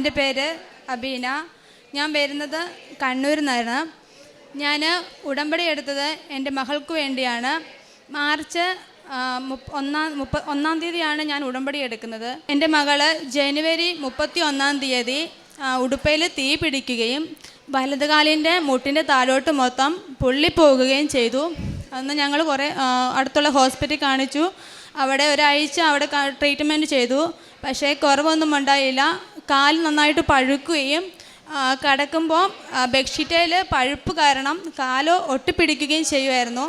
എന്റെ പേര് അബീന. ഞാൻ വരുന്നത് കണ്ണൂരിൽ നിന്നായിരുന്നു. ഞാൻ ഉടമ്പടി എടുത്തത് എന്റെ മകൾക്ക് വേണ്ടിയാണ്. മാർച്ച് ഒന്നാം മുപ്പ ഒന്നാം തീയതിയാണ് ഞാൻ ഉടമ്പടി എടുക്കുന്നത്. എന്റെ മകൾ ജനുവരി മുപ്പത്തി ഒന്നാം തീയതി ഉടുപ്പയിൽ തീ പിടിക്കുകയും വലതുകാലിന്റെ മുട്ടിന്റെ താലോട്ട് മൊത്തം പൊള്ളിപ്പോകുകയും ചെയ്തു. അന്ന് ഞങ്ങൾ കുറേ അടുത്തുള്ള ഹോസ്പിറ്റൽ കാണിച്ചു. അവിടെ ഒരാഴ്ച അവിടെ ട്രീറ്റ്മെന്റ് ചെയ്തു. പക്ഷേ കുറവൊന്നും ഉണ്ടായില്ല. കാൽ നന്നായിട്ട് പഴുക്കുകയും കിടക്കുമ്പോൾ ബെഡ്ഷീറ്റിൽ പഴുപ്പ് കാരണം കാലോ ഒട്ടിപ്പിടിക്കുകയും ചെയ്യുമായിരുന്നു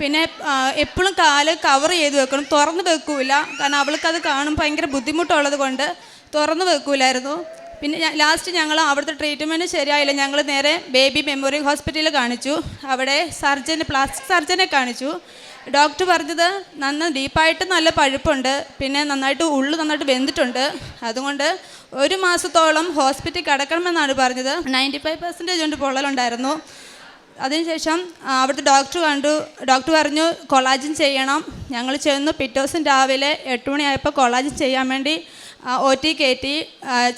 പിന്നെ എപ്പോഴും കാൽ കവർ ചെയ്ത് വെക്കണം. തുറന്ന് വെക്കൂല. കാരണം അവൾക്കത് കാണും ഭയങ്കര ബുദ്ധിമുട്ടുള്ളത് കൊണ്ട് തുറന്ന് വെക്കൂലായിരുന്നു. പിന്നെ ലാസ്റ്റ് ഞങ്ങൾ അവിടുത്തെ ട്രീറ്റ്മെന്റ് ശരിയായില്ല. ഞങ്ങൾ നേരെ ബേബി മെമ്മോറിയൽ ഹോസ്പിറ്റലിൽ കാണിച്ചു. അവിടെ സർജന് പ്ലാസ്റ്റിക് സർജനെ കാണിച്ചു. ഡോക്ടർ പറഞ്ഞത് നന്ന ഡീപ്പായിട്ട് നല്ല പഴുപ്പുണ്ട് പിന്നെ നന്നായിട്ട് ഉള്ളു നന്നായിട്ട് വെന്തിട്ടുണ്ട്. അതുകൊണ്ട് ഒരു മാസത്തോളം ഹോസ്പിറ്റലിൽ കിടക്കണമെന്നാണ് പറഞ്ഞത്. നയന്റി ഫൈവ് പെർസെന്റേജ് കൊണ്ട് പൊള്ളലുണ്ടായിരുന്നു. അതിനുശേഷം അവിടുത്തെ ഡോക്ടർ കണ്ടു. ഡോക്ടർ പറഞ്ഞു കൊളാജിൻ ചെയ്യണം. ഞങ്ങൾ ചെന്നു പിറ്റേ രാവിലെ എട്ട് മണിയായപ്പോൾ കൊളാജിൻ ചെയ്യാൻ വേണ്ടി ഒ ടി കയറ്റി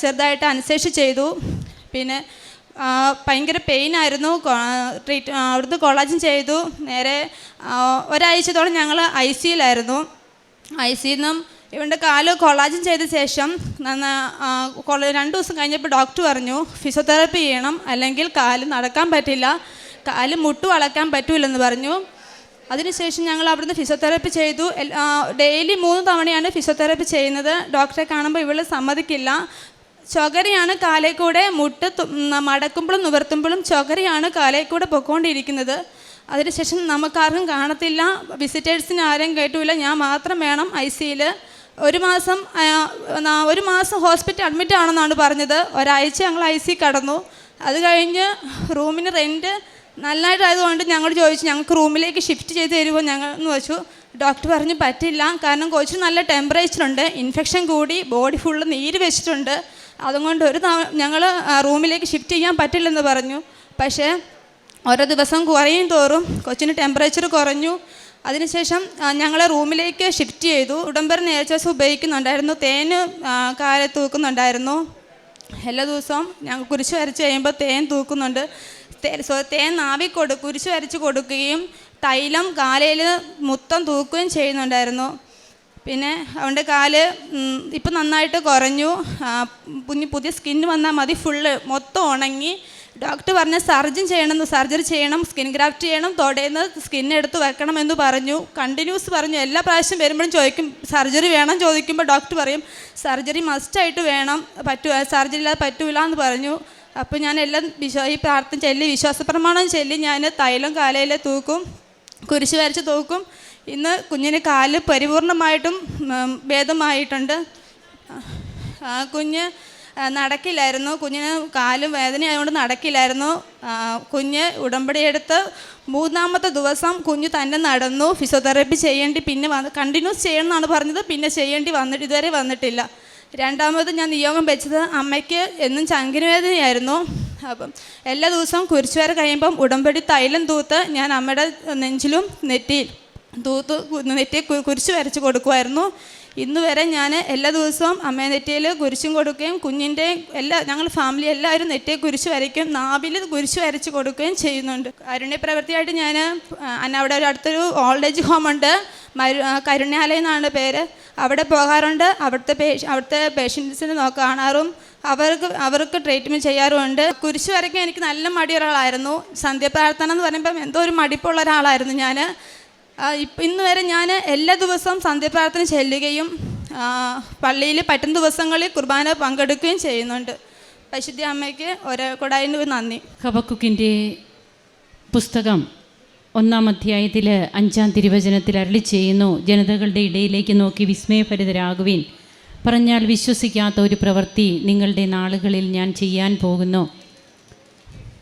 ചെറുതായിട്ട് അനുസരിച്ച് ചെയ്തു. പിന്നെ ഭയങ്കര പെയിൻ ആയിരുന്നു. ട്രീറ്റ് അവിടുത്തെ കോളേജും ചെയ്തു. നേരെ ഒരാഴ്ചത്തോളം ഞങ്ങൾ ഐ സിയിലായിരുന്നു ഐ സിയിൽ നിന്നും ഇവന്റെ കാൽ കൊളാജൻ ചെയ്ത ശേഷം രണ്ട് ദിവസം കഴിഞ്ഞപ്പോൾ ഡോക്ടർ പറഞ്ഞു ഫിസിയോതെറാപ്പി ചെയ്യണം. അല്ലെങ്കിൽ കാൽ നടക്കാൻ പറ്റില്ല. കാൽ മുട്ടു വളക്കാൻ പറ്റൂലെന്ന് പറഞ്ഞു. അതിനുശേഷം ഞങ്ങൾ അവിടുന്ന് ഫിസിയോതെറാപ്പി ചെയ്തു. ഡെയിലി മൂന്ന് തവണയാണ് ഫിസിയോതെറാപ്പി ചെയ്യുന്നത്. ഡോക്ടറെ കാണുമ്പോൾ ഇവൾ സമ്മതിക്കില്ല. ചൊകരയാണ് കാലേക്കൂടെ കൂടെ മുട്ട് മടക്കുമ്പോഴും നിവർത്തുമ്പോഴും ചൊകരയാണ് കാലേക്കൂടെ കൂടെ പൊക്കോണ്ടിരിക്കുന്നത്. അതിനുശേഷം നമുക്കാർക്കും കാണത്തില്ല. വിസിറ്റേഴ്സിന് ആരും കേട്ടില്ല. ഞാൻ മാത്രം വേണം ഐ സിയിൽ ഒരു മാസം ഒരു മാസം ഹോസ്പിറ്റൽ അഡ്മിറ്റ് ആണെന്നാണ് പറഞ്ഞത്. ഒരാഴ്ച ഞങ്ങൾ ഐ സി കടന്നു. അത് കഴിഞ്ഞ് റൂമിന് റെന്റ് നല്ലതായതുകൊണ്ട് ഞങ്ങൾ ചോദിച്ചു ഞങ്ങൾക്ക് റൂമിലേക്ക് ഷിഫ്റ്റ് ചെയ്ത് തരുമോ? ഞങ്ങൾ എന്ന് വെച്ചു ഡോക്ടർ പറഞ്ഞു പറ്റില്ല. കാരണം കൊച്ചു നല്ല ടെമ്പറേച്ചറുണ്ട് ഇൻഫെക്ഷൻ കൂടി. ബോഡി ഫുള്ള് നീര് വെച്ചിട്ടുണ്ട്. അതുകൊണ്ട് ഒരു ഞങ്ങൾ റൂമിലേക്ക് ഷിഫ്റ്റ് ചെയ്യാൻ പറ്റില്ലെന്ന് പറഞ്ഞു. പക്ഷേ ഓരോ ദിവസം കുറയും തോറും കൊച്ചിന് ടെമ്പറേച്ചർ കുറഞ്ഞു. അതിനുശേഷം ഞങ്ങൾ റൂമിലേക്ക് ഷിഫ്റ്റ് ചെയ്തു. ഉടമ്പറി നേച്ചേഴ്സ് ഉപയോഗിക്കുന്നുണ്ടായിരുന്നു. ആ, കാലെ തൂക്കുന്നുണ്ടായിരുന്നു. എല്ലാ ദിവസവും ഞങ്ങൾ കുരിശ് വരച്ച് കഴിയുമ്പോൾ തേൻ തൂക്കുന്നുണ്ട്. തേൻ നാവി കൊടു കുരിശ് വരച്ച് കൊടുക്കുകയും തൈലം കാലയിൽ മുത്തം തൂക്കുകയും ചെയ്യുന്നുണ്ടായിരുന്നു. പിന്നെ അവന്റെ കാൽ ഇപ്പം നന്നായിട്ട് കുറഞ്ഞു. പുതിയ പുതിയ സ്കിൻ വന്നാൽ മതി ഫുള്ള്. മൊത്തം ഉണങ്ങി. ഡോക്ടർ പറഞ്ഞ സർജൻ ചെയ്യണം സർജറി ചെയ്യണം സ്കിൻ ഗ്രാഫ്റ്റ് ചെയ്യണം തൊടേന്ന് സ്കിൻ എടുത്ത് വെക്കണം എന്ന് പറഞ്ഞു. കണ്ടിന്യൂസ് പറഞ്ഞു. എല്ലാ പ്രാവശ്യം വരുമ്പോഴും ചോദിക്കും സർജറി വേണം? ചോദിക്കുമ്പോൾ ഡോക്ടർ പറയും സർജറി മസ്റ്റായിട്ട് വേണം. പറ്റൂ സർജറി ഇല്ലാതെ പറ്റൂല എന്ന് പറഞ്ഞു. അപ്പോൾ ഞാൻ എല്ലാം വിശ്വാ ഈ പ്രാർത്ഥന ചൊല്ലി വിശ്വാസ പ്രമാണം ചൊല്ലി ഞാൻ തൈലം കാലയിൽ തൂക്കും. കുരിശ് വരച്ച് തോക്കും. ഇന്ന് കുഞ്ഞിന് കാൽ പരിപൂർണമായിട്ടും ഭേദമായിട്ടുണ്ട്. കുഞ്ഞ് നടക്കില്ലായിരുന്നു. കുഞ്ഞിന് കാലും വേദനയായതുകൊണ്ട് നടക്കില്ലായിരുന്നു. കുഞ്ഞ് ഉടമ്പടിയെടുത്ത് മൂന്നാമത്തെ ദിവസം കുഞ്ഞ് തന്നെ നടന്നു. ഫിസിയോതെറാപ്പി ചെയ്യേണ്ടി പിന്നെ വന്ന് കണ്ടിന്യൂസ് ചെയ്യണം എന്നാണ് പറഞ്ഞത്. പിന്നെ ചെയ്യേണ്ടി വന്നിട്ട് ഇതുവരെ വന്നിട്ടില്ല. രണ്ടാമത് ഞാൻ നിയോഗം വെച്ചത് അമ്മയ്ക്ക് എന്നും ചങ്കിന് വേദനയായിരുന്നു അപ്പം എല്ലാ ദിവസവും കുരിശുവര കഴിയുമ്പം ഉടമ്പടി തൈലം തൂത്ത് ഞാൻ അമ്മയുടെ നെഞ്ചിലും നെറ്റിയിൽ തൂത്ത് നെറ്റി കുരിശ് വരച്ച് കൊടുക്കുമായിരുന്നു ഇന്ന് വരെ ഞാൻ എല്ലാ ദിവസവും അമ്മയെ നെറ്റിയിൽ കുരിശും കൊടുക്കുകയും കുഞ്ഞിന്റെ എല്ലാ ഞങ്ങൾ ഫാമിലി എല്ലാവരും നെറ്റിയെ കുരിശ് വരയ്ക്കും നാവിൽ കുരിശ് വരച്ച് കൊടുക്കുകയും ചെയ്യുന്നുണ്ട്. കാരുണ്യ പ്രവൃത്തിയായിട്ട് ഞാൻ അവിടെ ഒരു അടുത്തൊരു ഓൾഡ് ഏജ് ഹോം ഉണ്ട്. മരു കരുണ്യാലയം എന്നാണ് പേര്. അവിടെ പോകാറുണ്ട്. അവിടുത്തെ അവിടുത്തെ പേഷ്യൻസിനെ നോ കാണാറും. അവർക്ക് അവർക്ക് ട്രീറ്റ്മെന്റ് ചെയ്യാറുമുണ്ട്. കുരിശ് വരയ്ക്കാൻ എനിക്ക് നല്ല മടിയുള്ള സന്ധ്യ സന്ധ്യപ്രാർത്ഥന എന്ന് പറയുമ്പം എന്തോ ഒരു മടിപ്പുള്ള ഒരാളായിരുന്നു ഞാൻ ഇപ്പം ഇന്ന് വരെ ഞാൻ എല്ലാ ദിവസവും സന്ധ്യപ്രാർത്ഥന ചെല്ലുകയും പള്ളിയിൽ പറ്റുന്ന ദിവസങ്ങളിൽ കുർബാന പങ്കെടുക്കുകയും ചെയ്യുന്നുണ്ട്. പരിശുദ്ധി അമ്മയ്ക്ക് ഒരേ കൂടായിട്ട് നന്ദി. കബക്കുക്കിന്റെ പുസ്തകം ഒന്നാം അധ്യായത്തിൽ അഞ്ചാം തിരുവചനത്തിൽ അരളി ചെയ്യുന്നു ജനതകളുടെ ഇടയിലേക്ക് നോക്കി വിസ്മയഭരിതരാകുവിൻ. പറഞ്ഞാൽ വിശ്വസിക്കാത്ത ഒരു പ്രവൃത്തി നിങ്ങളുടെ നാളുകളിൽ ഞാൻ ചെയ്യാൻ പോകുന്നു.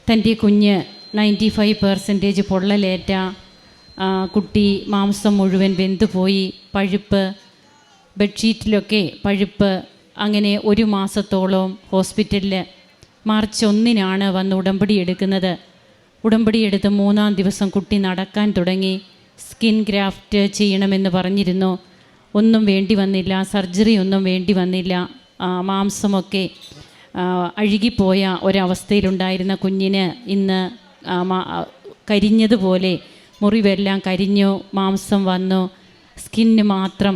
തന്റെ കുഞ്ഞ് നയന്റി ഫൈവ് പെർസെന്റേജ് പൊള്ളലേറ്റ കുട്ടി മാംസം മുഴുവൻ വെന്തുപോയി പഴുപ്പ് ബെഡ്ഷീറ്റിലൊക്കെ പഴുപ്പ് അങ്ങനെ ഒരു മാസത്തോളം ഹോസ്പിറ്റലിൽ മാർച്ച് ഒന്നിനാണ് വന്ന് ഉടമ്പടി എടുക്കുന്നത്. ഉടമ്പടി എടുത്ത് മൂന്നാം ദിവസം കുട്ടി നടക്കാൻ തുടങ്ങി. സ്കിൻ ഗ്രാഫ്റ്റ് ചെയ്യണമെന്ന് പറഞ്ഞിരുന്നു. ഒന്നും വേണ്ടി വന്നില്ല. സർജറി ഒന്നും വേണ്ടി വന്നില്ല. മാംസമൊക്കെ അഴുകിപ്പോയ ഒരവസ്ഥയിലുണ്ടായിരുന്ന കുഞ്ഞിന് ഇന്ന് കരിഞ്ഞതുപോലെ മുറിവെല്ലാം കരിഞ്ഞു മാംസം വന്നു. സ്കിന്ന് മാത്രം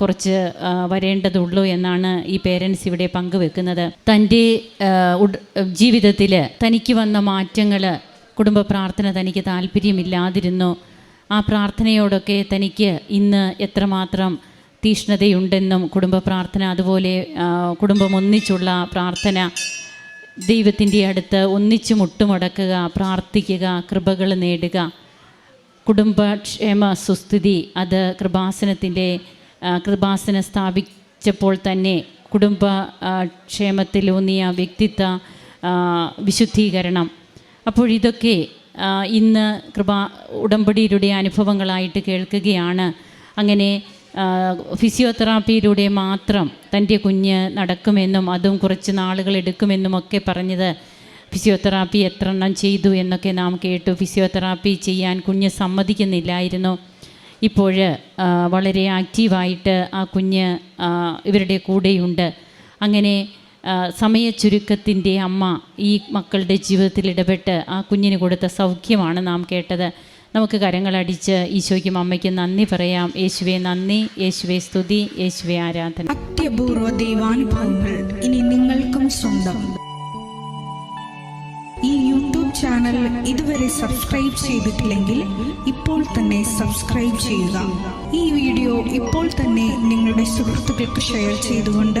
കുറച്ച് വരേണ്ടതുള്ളൂ എന്നാണ് ഈ പേരൻസ് ഇവിടെ പങ്കുവെക്കുന്നത്. തന്റെ ജീവിതത്തിൽ തനിക്ക് വന്ന മാറ്റങ്ങൾ കുടുംബ പ്രാർത്ഥന തനിക്ക് താല്പര്യമില്ലാതിരുന്നു. ആ പ്രാർത്ഥനയോടൊക്കെ തനിക്ക് ഇന്ന് എത്രമാത്രം തീഷ്ണതയുണ്ടെന്നും കുടുംബ പ്രാർത്ഥന അതുപോലെ കുടുംബം ഒന്നിച്ചുള്ള പ്രാർത്ഥന ദൈവത്തിന്റെ അടുത്ത് ഒന്നിച്ചു മുട്ടുമുടക്കുക പ്രാർത്ഥിക്കുക കൃപകൾ നേടുക. കുടുംബക്ഷേമ സുസ്ഥിതി അത് കൃപാസനത്തിന്റെ കൃപാസനം സ്ഥാപിച്ചപ്പോൾ തന്നെ കുടുംബ ക്ഷേമത്തിലൂന്നിയ വ്യക്തിത്വ വിശുദ്ധീകരണം. അപ്പോൾ ഇതൊക്കെ ഇന്ന് കൃപ ഉടമ്പടിയിലൂടെ അനുഭവങ്ങളായിട്ട് കേൾക്കുകയാണ്. അങ്ങനെ ഫിസിയോതെറാപ്പിയിലൂടെ മാത്രം തന്റെ കുഞ്ഞ് നടക്കുമെന്നും അതും കുറച്ച് നാളുകൾ എടുക്കുമെന്നും ഒക്കെ പറഞ്ഞത് ഫിസിയോതെറാപ്പി എത്ര എണ്ണം ചെയ്തു എന്നൊക്കെ നാം കേട്ടു. ഫിസിയോതെറാപ്പി ചെയ്യാൻ കുഞ്ഞ് സമ്മതിക്കുന്നില്ലായിരുന്നു. ഇപ്പോൾ വളരെ ആക്റ്റീവായിട്ട് ആ കുഞ്ഞ് ഇവരുടെ കൂടെയുണ്ട്. അങ്ങനെ ആ, സമയച്ചുരുക്കത്തിന്റെ അമ്മ ഈ മക്കളുടെ ജീവിതത്തിൽ ഇടപെട്ട് ആ കുഞ്ഞിന് കൊടുത്ത സൗഖ്യമാണ് നാം കേട്ടത്. നമുക്ക് കരങ്ങളടിച്ച് ഈശോയ്ക്കും അമ്മയ്ക്കും നന്ദി പറയാം. യേശുവെ നന്ദി യേശുവെ സ്തുതി യേശുവെ ആരാധന. അത്യപൂർവ ദൈവാനുഭവങ്ങൾ ഇനി നിങ്ങൾക്കും സ്വന്തം. ഈ യൂട്യൂബ് ചാനൽ ഇതുവരെ സബ്സ്ക്രൈബ് ചെയ്തിട്ടില്ലെങ്കിൽ ഇപ്പോൾ തന്നെ സബ്സ്ക്രൈബ് ചെയ്യുക. ഈ വീഡിയോ ഇപ്പോൾ തന്നെ നിങ്ങളുടെ സുഹൃത്തുക്കൾക്ക് ഷെയർ ചെയ്തുകൊണ്ട്